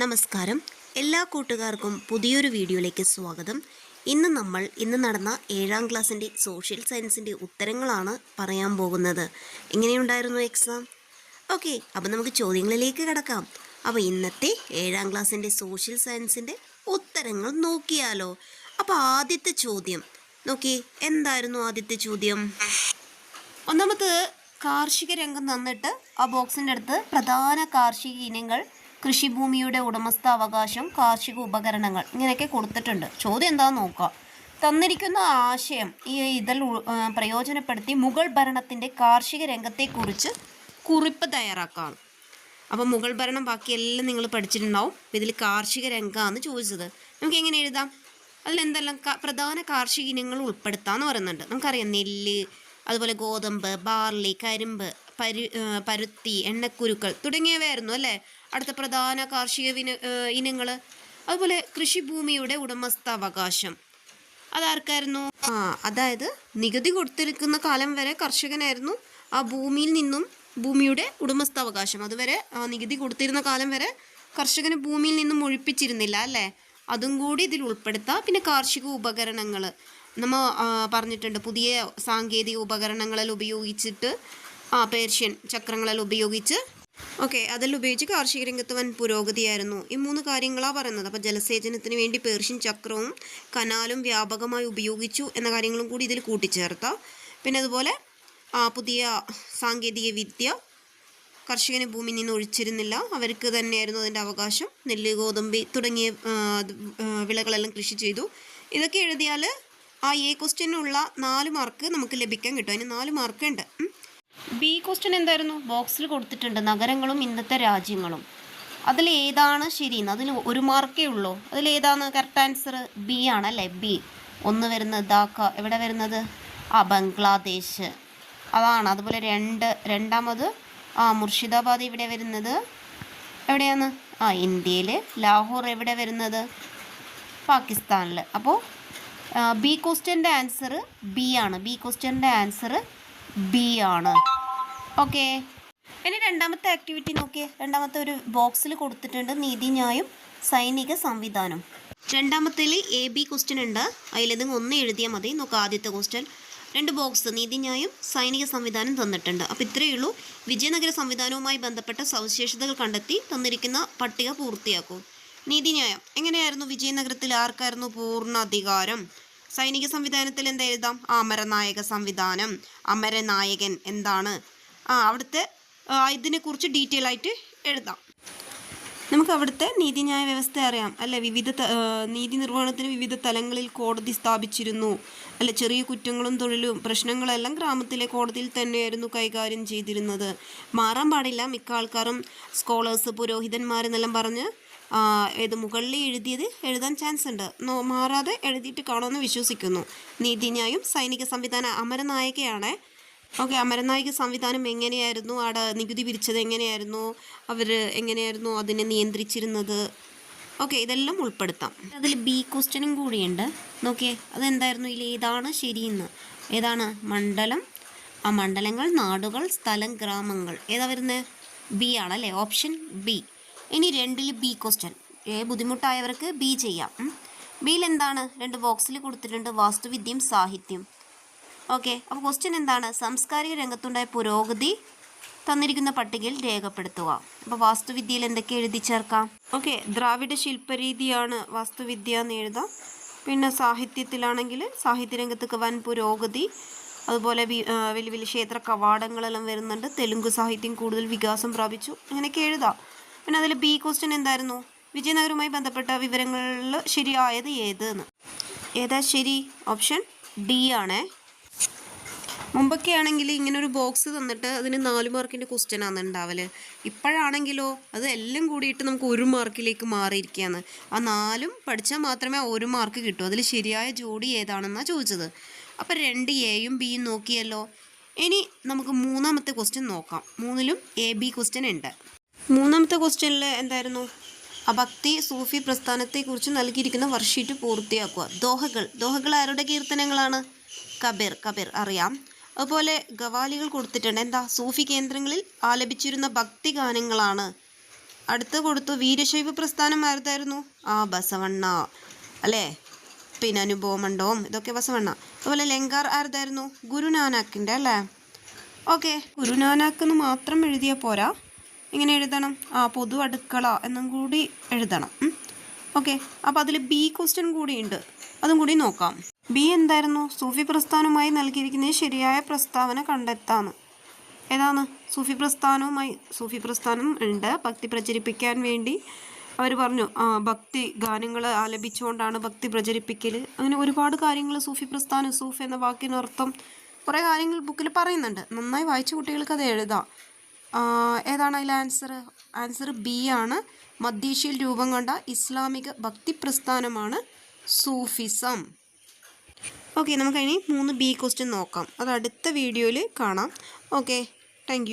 നമസ്കാരം. എല്ലാ കൂട്ടുകാർക്കും പുതിയൊരു വീഡിയോയിലേക്ക് സ്വാഗതം. ഇന്ന് നമ്മൾ ഇന്ന് നടന്ന ഏഴാം ക്ലാസ്സിന്റെ സോഷ്യൽ സയൻസിന്റെ ഉത്തരങ്ങളാണ് പറയാൻ പോകുന്നത്. എങ്ങനെയുണ്ടായിരുന്നു എക്സാം ഓക്കെ അപ്പോൾ നമുക്ക് ചോദ്യങ്ങളിലേക്ക് കിടക്കാം. അപ്പോൾ ഇന്നത്തെ ഏഴാം ക്ലാസ്സിന്റെ സോഷ്യൽ സയൻസിന്റെ ഉത്തരങ്ങൾ നോക്കിയാലോ? അപ്പോൾ ആദ്യത്തെ ചോദ്യം. നോക്കി എന്തായിരുന്നു ആദ്യത്തെ ചോദ്യം? ഒന്നാമത് കാർഷിക രംഗം നന്നിട്ട് ആ ബോക്സിന്റെ അടുത്ത് പ്രധാന കാർഷിക ഇനങ്ങൾ കൃഷിഭൂമിയുടെ ഉടമസ്ഥാവകാശം കാർഷിക ഉപകരണങ്ങൾ ഇങ്ങനെയൊക്കെ കൊടുത്തിട്ടുണ്ട്. ചോദ്യം എന്താണെന്ന് നോക്കാം തന്നിരിക്കുന്ന ആശയം ഈ ഇതിൽ പ്രയോജനപ്പെടുത്തി മുഗൾ ഭരണത്തിന്റെ കാർഷിക രംഗത്തെക്കുറിച്ച് കുറിപ്പ് തയ്യാറാക്കാം അപ്പോൾ മുഗൾ ഭരണം ബാക്കിയെല്ലാം നിങ്ങൾ പഠിച്ചിട്ടുണ്ടാവും. ഇതിൽ കാർഷിക രംഗമാണ് ചോദിച്ചത്. നമുക്ക് എങ്ങനെ എഴുതാം? അതിലെന്തെല്ലാം പ്രധാന കാർഷിക ഇനങ്ങൾ ഉൾപ്പെടുത്താമെന്ന് പറയുന്നുണ്ട്. നമുക്കറിയാം നെല്ല് അതുപോലെ ഗോതമ്പ് ബാർലി കരിമ്പ് പരു പരുത്തി എണ്ണക്കുരുക്കൾ തുടങ്ങിയവയായിരുന്നു അല്ലേ? അടുത്ത പ്രധാന കാർഷിക വിന ഇനങ്ങൾ അതുപോലെ കൃഷിഭൂമിയുടെ ഉടമസ്ഥാവകാശം. അതാർക്കായിരുന്നു? ആ അതായത് നികുതി കൊടുത്തിരിക്കുന്ന കാലം വരെ കർഷകനായിരുന്നു ആ ഭൂമിയിൽ നിന്നും ഭൂമിയുടെ ഉടമസ്ഥാവകാശം. അതുവരെ ആ നികുതി കൊടുത്തിരുന്ന കാലം വരെ കർഷകന് ഭൂമിയിൽ നിന്നും ഒഴിപ്പിച്ചിരുന്നില്ല അല്ലേ? അതും കൂടി ഇതിൽ ഉൾപ്പെടുത്താം. പിന്നെ കാർഷിക ഉപകരണങ്ങൾ നമ്മൾ പറഞ്ഞിട്ടുണ്ട് പുതിയ സാങ്കേതിക ഉപകരണങ്ങളിൽ ഉപയോഗിച്ചിട്ട് ആ പേർഷ്യൻ ചക്രങ്ങളെല്ലാം ഉപയോഗിച്ച്. ഓക്കെ അതെല്ലാം ഉപയോഗിച്ച് കാർഷിക രംഗത്ത് വൻ പുരോഗതിയായിരുന്നു. ഈ മൂന്ന് കാര്യങ്ങളാണ് പറയുന്നത്. അപ്പോൾ ജലസേചനത്തിന് വേണ്ടി പേർഷ്യൻ ചക്രവും കനാലും വ്യാപകമായി ഉപയോഗിച്ചു എന്ന കാര്യങ്ങളും കൂടി ഇതിൽ കൂട്ടിച്ചേർത്താം. പിന്നെ അതുപോലെ പുതിയ സാങ്കേതിക വിദ്യ കർഷകന് ഭൂമി നിന്ന് ഒഴിച്ചിരുന്നില്ല. അവർക്ക് തന്നെയായിരുന്നു അതിന്റെ അവകാശം. നെല്ല് ഗോതമ്പ് തുടങ്ങിയ വിളകളെല്ലാം കൃഷി ചെയ്തു. ഇതൊക്കെ എഴുതിയാൽ ആ എ ക്വസ്റ്റ്യനുള്ള നാല് മാർക്ക് നമുക്ക് ലഭിക്കാൻ കിട്ടും. അതിന് നാല് മാർക്ക് ഉണ്ട്. ഉം. ബി ക്വസ്റ്റ്യൻ എന്തായിരുന്നു? ബോക്സിൽ കൊടുത്തിട്ടുണ്ട് നഗരങ്ങളും ഇന്നത്തെ രാജ്യങ്ങളും. അതിൽ ഏതാണ് ശരിയെന്ന് അതിൽ ഒരു മാർക്കേ ഉള്ളൂ. അതിൽ ഏതാണ് കറക്റ്റ് ആൻസർ ബി ആണ് ആണല്ലേ? ബി. ഒന്ന് വരുന്നത് ധാക്ക എവിടെ വരുന്നത്? ആ ബംഗ്ലാദേശ്. അതാണ്. അതുപോലെ രണ്ട് രണ്ടാമത് ആ മുർഷിദാബാദ് ഇവിടെ വരുന്നത്? എവിടെയാണ്? ആ ഇന്ത്യയിൽ ലാഹോർ എവിടെ വരുന്നത്? പാകിസ്ഥാനിൽ അപ്പോൾ ബി ക്വസ്റ്റ്യന്റെ ആൻസർ ബി ആണ്. ബി ക്വസ്റ്റ്യന്റെ ആൻസർ ബി ആണ്. ഓക്കെ. ഇനി രണ്ടാമത്തെ ആക്ടിവിറ്റി നോക്കിയേ. രണ്ടാമത്തെ ഒരു ബോക്സിൽ കൊടുത്തിട്ടുണ്ട് നീതിന്യായം സൈനിക സംവിധാനം. രണ്ടാമത്തേൽ എ ബി ക്വസ്റ്റ്യൻ ഉണ്ട്. അതിലേതെങ്കിലും ഒന്ന് എഴുതിയാൽ മതി. നോക്കാം ആദ്യത്തെ ക്വസ്റ്റ്യൻ രണ്ട് ബോക്സ് നീതിന്യായം സൈനിക സംവിധാനം തന്നിട്ടുണ്ട്. അപ്പോൾ ഇത്രയേ ഉള്ളൂ. വിജയനഗര സംവിധാനവുമായി ബന്ധപ്പെട്ട സവിശേഷതകൾ കണ്ടെത്തി തന്നിരിക്കുന്ന പട്ടിക പൂർത്തിയാക്കൂ. നീതിന്യായം എങ്ങനെയായിരുന്നു വിജയനഗരത്തിൽ ആർക്കായിരുന്നു പൂർണ അധികാരം സൈനിക സംവിധാനത്തിൽ എന്താ എഴുതാം? അമരനായക സംവിധാനം. അമരനായകൻ എന്താണ്? ആ അവിടുത്തെ ഇതിനെക്കുറിച്ച് ഡീറ്റെയിൽ ആയിട്ട് എഴുതാം. നമുക്ക് അവിടുത്തെ നീതിന്യായ വ്യവസ്ഥ അറിയാം. അല്ലെ? വിവിധ നീതി നിർവഹണത്തിന് വിവിധ തലങ്ങളിൽ കോടതി സ്ഥാപിച്ചിരുന്നു. അല്ല? ചെറിയ കുറ്റങ്ങളും തൊഴിലും പ്രശ്നങ്ങളെല്ലാം ഗ്രാമത്തിലെ കോടതിയിൽ തന്നെയായിരുന്നു കൈകാര്യം ചെയ്തിരുന്നത്. മാറാൻ പാടില്ല മിക്ക ആൾക്കാരും. സ്കോളേഴ്സ് പുരോഹിതന്മാരെന്നെല്ലാം പറഞ്ഞ് ഏത് മുകളിൽ എഴുതിയത് എഴുതാൻ ചാൻസ് ഉണ്ട്. മാറാതെ എഴുതിയിട്ട് കാണുമെന്ന് വിശ്വസിക്കുന്നു. നീതിന്യായും സൈനിക സംവിധാന അമരനായികയാണ്. ഓക്കെ അമരനായിക സംവിധാനം എങ്ങനെയായിരുന്നു? അവിടെ നികുതി പിരിച്ചത് എങ്ങനെയായിരുന്നു? അവർ എങ്ങനെയായിരുന്നു അതിനെ നിയന്ത്രിച്ചിരുന്നത്? ഓക്കെ ഇതെല്ലാം ഉൾപ്പെടുത്താം. അതിൽ ബി ക്വസ്റ്റ്യനും കൂടിയുണ്ട്. നോക്കിയേ അതെന്തായിരുന്നു? ഇതിൽ ഏതാണ് ശരിയെന്ന്? ഏതാണ്? മണ്ഡലം ആ മണ്ഡലങ്ങൾ നാടുകൾ സ്ഥലം ഗ്രാമങ്ങൾ. ഏതാ വരുന്നത്? ബി ആണല്ലേ? ഓപ്ഷൻ ബി ഇനി രണ്ടിൽ ബി ക്വസ്റ്റ്യൻ എ ബുദ്ധിമുട്ടായവർക്ക് ബി ചെയ്യാം. ബിയിൽ എന്താണ്? രണ്ട് ബോക്സിൽ കൊടുത്തിട്ടുണ്ട്. വാസ്തുവിദ്യയും സാഹിത്യം. ഓക്കെ അപ്പോൾ ക്വസ്റ്റ്യൻ എന്താണ്? സാംസ്കാരിക രംഗത്തുണ്ടായ പുരോഗതി തന്നിരിക്കുന്ന പട്ടികയിൽ രേഖപ്പെടുത്തുക. അപ്പോൾ വാസ്തുവിദ്യയിൽ എന്തൊക്കെ എഴുതി ചേർക്കാം? ഓക്കെ ദ്രാവിഡ ശില്പരീതിയാണ് വാസ്തുവിദ്യ എന്ന് എഴുതാം. പിന്നെ സാഹിത്യത്തിലാണെങ്കിൽ സാഹിത്യരംഗത്തൊക്കെ വൻ പുരോഗതി. അതുപോലെ വലിയ വലിയ ക്ഷേത്ര കവാടങ്ങളെല്ലാം വരുന്നുണ്ട്. തെലുങ്ക് സാഹിത്യം കൂടുതൽ വികാസം പ്രാപിച്ചു. അങ്ങനെയൊക്കെ എഴുതാം. പിന്നെ അതിൽ ബി ക്വസ്റ്റ്യൻ എന്തായിരുന്നു? വിജയനഗരവുമായി ബന്ധപ്പെട്ട വിവരങ്ങളിൽ ശരിയായത് ഏത് എന്ന് ഏതാ ശരി? ഓപ്ഷൻ ഡി ആണേ. മുമ്പൊക്കെ ആണെങ്കിൽ ഇങ്ങനെ ഒരു ബോക്സ് തന്നിട്ട് അതിന് നാല് മാർക്കിന്റെ ക്വസ്റ്റ്യൻ ആണ് ഉണ്ടാവൽ. ഇപ്പോഴാണെങ്കിലോ അത് എല്ലാം കൂടിയിട്ട് നമുക്ക് ഒരു മാർക്കിലേക്ക് മാറിയിരിക്കുകയാണ്. ആ നാലും പഠിച്ചാൽ മാത്രമേ ഒരു മാർക്ക് കിട്ടൂ. അതിൽ ശരിയായ ജോഡി ഏതാണെന്നാണ് ചോദിച്ചത്. അപ്പോൾ രണ്ട് എയും ബിയും നോക്കിയല്ലോ. ഇനി നമുക്ക് മൂന്നാമത്തെ ക്വസ്റ്റ്യൻ നോക്കാം. മൂന്നിലും എ ബി ക്വസ്റ്റ്യൻ ഉണ്ട്. മൂന്നാമത്തെ ക്വസ്റ്റ്യനിൽ എന്തായിരുന്നു? അഭക്തി സൂഫി പ്രസ്ഥാനത്തെക്കുറിച്ച് നൽകിയിരിക്കുന്ന വർഷീറ്റ് പൂർത്തിയാക്കുക. ദോഹകൾ. ദോഹകൾ ആരുടെ കീർത്തനങ്ങളാണ്? കബീർ. കബീർ അറിയാം. അതുപോലെ ഗവാലികൾ കൊടുത്തിട്ടുണ്ട്. എന്താ? സൂഫി കേന്ദ്രങ്ങളിൽ ആലപിച്ചിരുന്ന ഭക്തി ഗാനങ്ങളാണ്. അടുത്ത് കൊടുത്തു വീരശൈവ പ്രസ്ഥാനം ആരുതായിരുന്നു? ആ ബസവണ്ണ. അല്ലേ? പിന്നെ അനുഭവമണ്ഡവും ഇതൊക്കെ ബസവണ്ണ. അതുപോലെ ലങ്കാർ ആരുതായിരുന്നു? ഗുരുനാനാക്കിന്റെ അല്ലേ? ഓക്കെ. ഗുരുനാനാക്ക് എന്ന് മാത്രം എഴുതിയാൽ പോരാ. ഇങ്ങനെ എഴുതണം. ആ പൊതു അടുക്കള എന്നും കൂടി എഴുതണം. ഓക്കെ. അപ്പോൾ അതിൽ ബി ക്വസ്റ്റ്യൻ കൂടിയുണ്ട് അതും കൂടി നോക്കാം. ബി എന്തായിരുന്നു? സൂഫി പ്രസ്ഥാനവുമായി നൽകിയിരിക്കുന്ന ശരിയായ പ്രസ്താവന കണ്ടെത്താന്ന് ഏതാണ്? സൂഫി പ്രസ്ഥാനവുമായി സൂഫി പ്രസ്ഥാനം ഉണ്ട്. ഭക്തി പ്രചരിപ്പിക്കാൻ വേണ്ടി അവർ പറഞ്ഞു. ഭക്തി ഗാനങ്ങൾ ആലപിച്ചുകൊണ്ടാണ് ഭക്തി പ്രചരിപ്പിക്കൽ അങ്ങനെ ഒരുപാട് കാര്യങ്ങൾ സൂഫി പ്രസ്ഥാനം സൂഫ് എന്ന വാക്കിനർത്ഥം കുറേ കാര്യങ്ങൾ ബുക്കിൽ പറയുന്നുണ്ട്. നന്നായി വായിച്ച കുട്ടികൾക്ക് അത് എഴുതാം. ഏതാണ് അതിൽ ആൻസർ ആൻസർ ബി ആണ്. മധ്യേഷ്യയിൽ രൂപം കൊണ്ട ഇസ്ലാമിക ഭക്തി പ്രസ്ഥാനമാണ് സൂഫിസം. ഓക്കെ നമുക്ക് ഇനി മൂന്ന് ബി ക്വസ്റ്റ്യൻ നോക്കാം. അത് അടുത്ത വീഡിയോയിൽ കാണാം. Okay thank